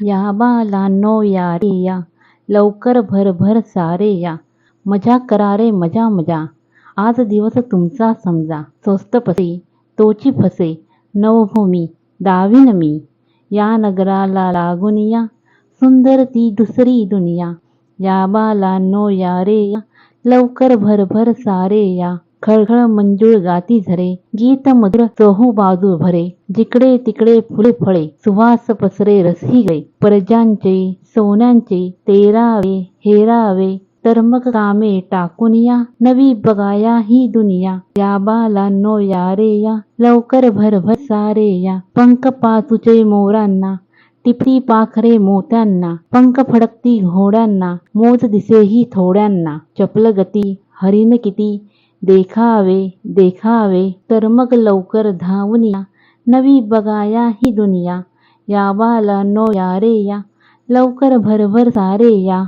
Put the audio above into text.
या बालांनो या रे या लवकर भरभर सारे या. मजा करा रे मजा मजा. आज दिवस तुमचा समजा. स्वस्त पसे तोची फसे. नवभूमी दावीन मी. या नगराला लागून या. सुंदर ती दुसरी दुनिया. या बालांनो या रे या. लवकर भरभर सारे या. खळखळ मंजूळ गाती झरे गीत मधुर चहू बाजू भरे. जिकडे तिकडे फुले फळे सुवास पसरे रसी गळे. परजांचे सोन्यांचे तेरावे हेरावे. तर मग कामे टाकून या नवी बगाया ही दुनिया. या बालांनो या रे या लवकर भरभर सारे या. पंख पाचूचे मोरांना टिपरी पाखरे मोत्यांना. पंख फडकती घोड्यांना मोज दिसेही थोड्यांना. चपल गती हरिण किती देखावे देखावे तर मग लवकर धावून या. नवी बगाया ही दुनिया. या बालांनो या रे या. लवकर भरभर सारे या.